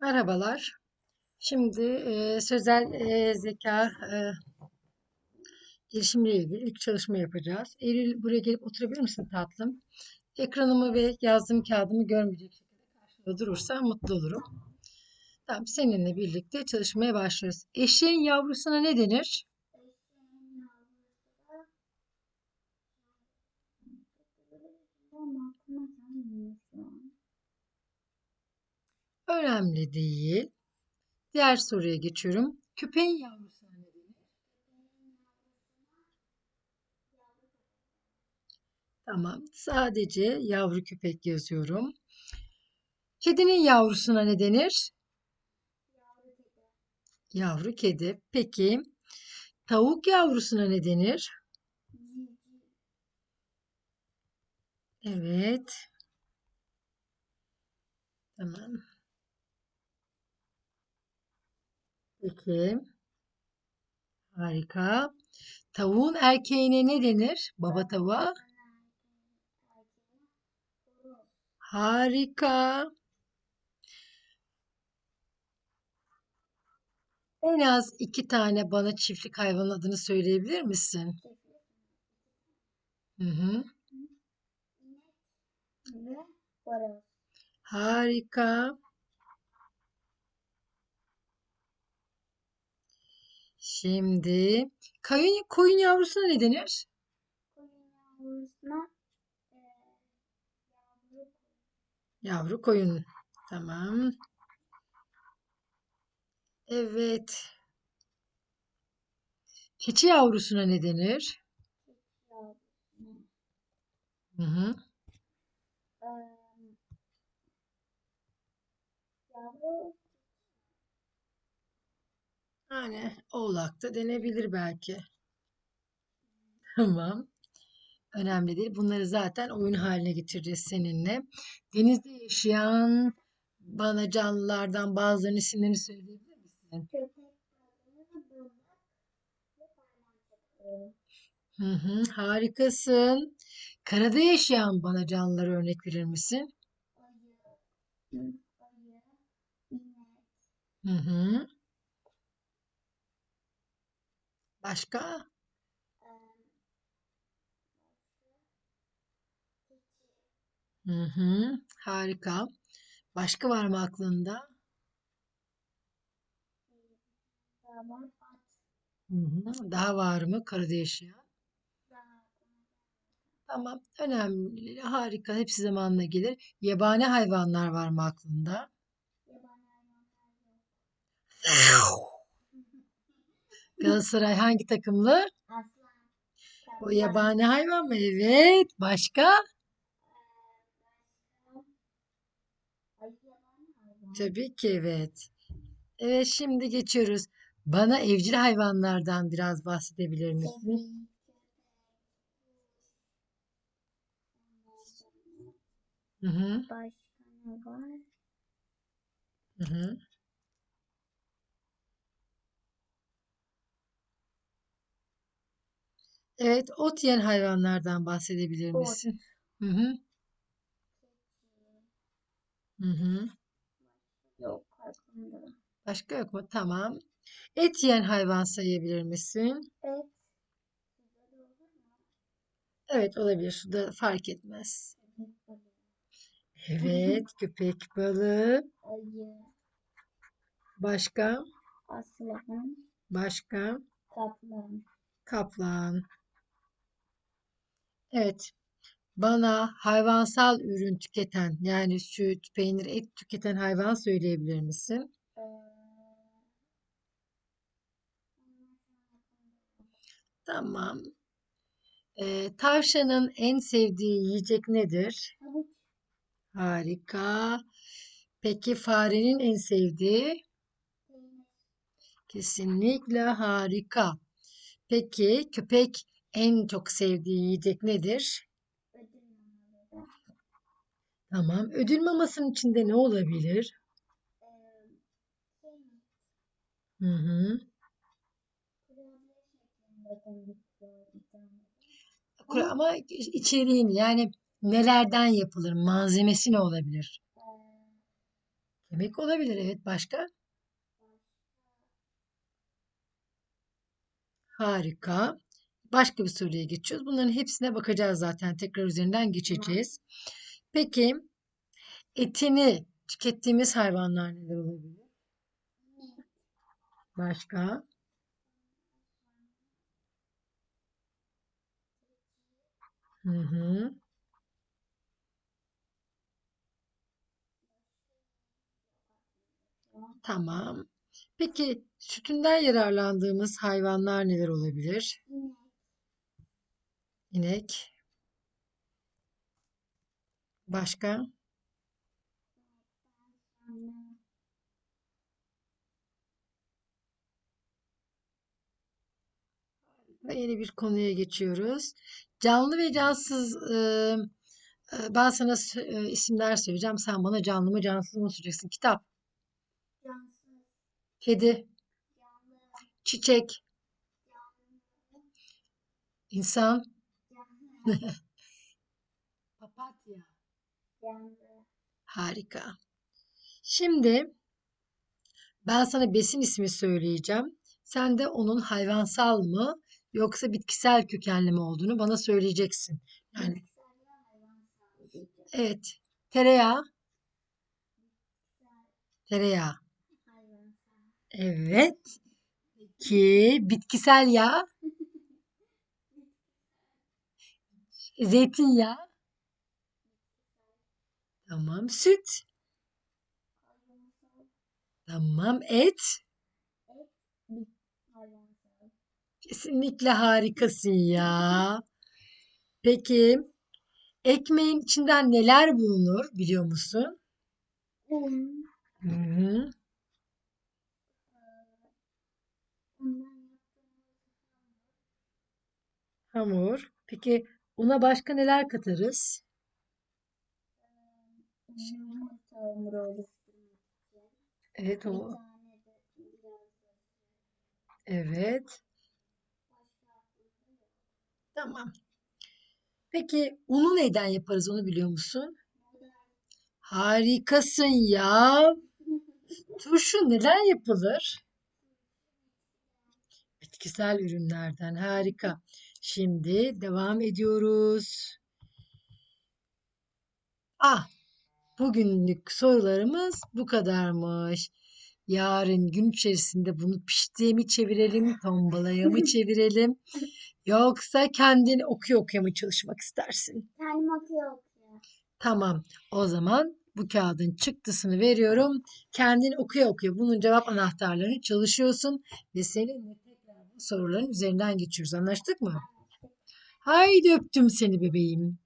Merhabalar. Şimdi e, sözel e, zeka e, gelişimiyle ilgili ilk çalışma yapacağız. Eylül buraya gelip oturabilir misin tatlım? Ekranımı ve yazdığım kağıdımı görmeyecek şekilde karşımda durursa mutlu olurum. Tamam, seninle birlikte çalışmaya başlıyoruz. Eşeğin yavrusuna ne denir? Şu an. Önemli değil. Diğer soruya geçiyorum. Köpeğin yavrusuna ne denir? Tamam, sadece yavru köpek yazıyorum. Kedinin yavrusuna ne denir? Yavru kedi. Peki, tavuk yavrusuna ne denir? Evet. Tamam. Peki. Harika. Tavuğun erkeğine ne denir? Baba tavuğa. Harika. En az iki tane bana çiftlik hayvanın adını söyleyebilir misin? Hı hı. Harika. Şimdi koyun, koyun yavrusuna ne denir? Koyun yavrusuna e, yavru Yavru koyun. Tamam. Evet. Keçi yavrusuna ne denir? Hı hı. e, yavru Yani oğlak da denebilir belki. Tamam. Önemli değil. Bunları zaten oyun haline getireceğiz seninle. Denizde yaşayan bana canlılardan bazılarının isimlerini söyleyebilir misin? Hı hı, harikasın. Karada yaşayan bana canlılara örnek verir misin? Hı hı. Başka? Hı hı, harika. Başka var mı aklında? Hı hı. Daha var mı karada yaşayan? Tamam, önemli, harika. Hepsi zamanla gelir. Yabani hayvanlar var mı aklında? yabani hayvanlar yok. Galatasaray hangi takımlı? O yabani hayvan mı? Evet. Başka? Tabii ki evet. Evet, şimdi geçiyoruz. Bana evcil hayvanlardan biraz bahsedebilir misin? Hı hı, Başka ne var? hı hı. Evet, ot yiyen hayvanlardan bahsedebilir Ot. misin? Hı hı, hı hı. Yok aklımda. Başka yok mu? Tamam. Et yiyen hayvan sayabilir misin? Et. Güzel olur mu? Evet, olabilir. Suda fark etmez. Evet, köpek balığı. Ayı. Başka? Aslan. Başka? Kaplan. Kaplan. Evet. Bana hayvansal ürün tüketen yani süt, peynir, et tüketen hayvan söyleyebilir misin? Tamam. Ee, tavşanın en sevdiği yiyecek nedir? Harika. Peki farenin en sevdiği? Kesinlikle harika. Peki köpek en çok sevdiği yiyecek nedir? Tamam. Ödül mamasının içinde ne olabilir? Hı hı. Ama içeriğini yani nelerden yapılır? Malzemesi ne olabilir? Kemik olabilir. Evet. Başka? Harika. Başka bir soruya geçiyoruz. Bunların hepsine bakacağız zaten. Tekrar üzerinden geçeceğiz. Peki etini tükettiğimiz hayvanlar neler olabilir? Başka? Hı hı. Tamam. Peki sütünden yararlandığımız hayvanlar neler olabilir? İnek. Başka? Yeni bir konuya geçiyoruz. Canlı ve cansız e, ben sana e, isimler söyleyeceğim. Sen bana canlı mı cansız mı söyleyeceksin. Kitap, cansız, kedi, canlı, çiçek, insan, canlı, papatya. canlı. Harika. Şimdi ben sana besin ismi söyleyeceğim. Sen de onun hayvansal mı yoksa bitkisel kökenli mi olduğunu bana söyleyeceksin. Yani evet. Tereyağı, tereyağı. Evet. Peki bitkisel yağ, zeytinyağı. Tamam. Süt. Tamam. Et. Kesinlikle harikasın ya. Peki ekmeğin içinden neler bulunur biliyor musun? Un, Hı hı. yaptığımız Hamur. Peki una başka neler katarız? için. Evet o. Evet. Tamam. Peki unu neyden yaparız onu biliyor musun? Harikasın ya. Turşu neden yapılır? Bitkisel ürünlerden. Harika. Şimdi devam ediyoruz. Ah, bugünlük sorularımız bu kadarmış. Yarın gün içerisinde bunu piştiye mi çevirelim, tombalaya mı çevirelim? Yoksa kendin okuya okuya mı çalışmak istersin? Kendim okuyor okuyor. Tamam. O zaman bu kağıdın çıktısını veriyorum. Kendin okuya okuya bunun cevap anahtarlarını çalışıyorsun ve seninle tekrar bu soruların üzerinden geçiyoruz. Anlaştık mı? Haydi öptüm seni bebeğim.